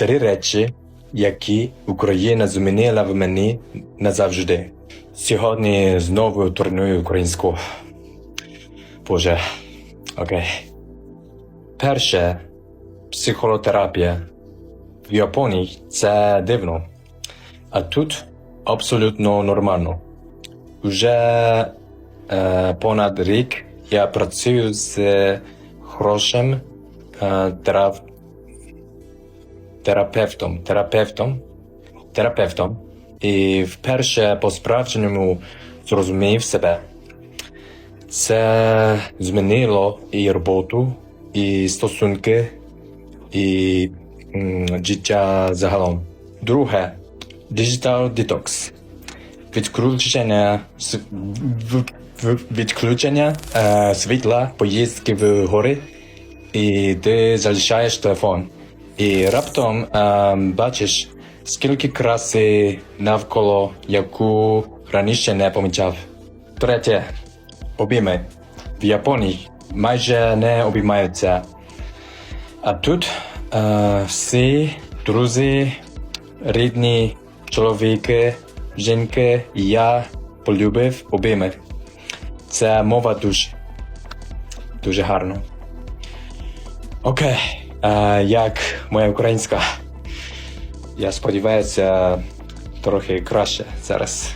три речі, які Україна змінила в мені назавжди. Сьогодні знову турную українську. Боже. Окей. Перше психотерапія. В Японії це дивно. А тут абсолютно нормально. Уже е, понад рік я працюю з хорошим е, терап... терапевтом, терапевтом, терапевтом. І вперше по-справжньому зрозумів себе. Це змінило і роботу, і стосунки, і життя загалом. Друге Digital Detox. Відключення, відключення е, світла, поїздки в гори, і ти залишаєш телефон. І раптом е, бачиш, скільки краси навколо, яку раніше не помічав. Третє. Обійми. В Японії майже не обіймаються. А тут е, всі друзі, рідні, чоловіки, жінки, і я полюбив обійми. Це мова дуже. Дуже гарно. Окей. Як моя українська? Я сподіваюся, трохи краще зараз.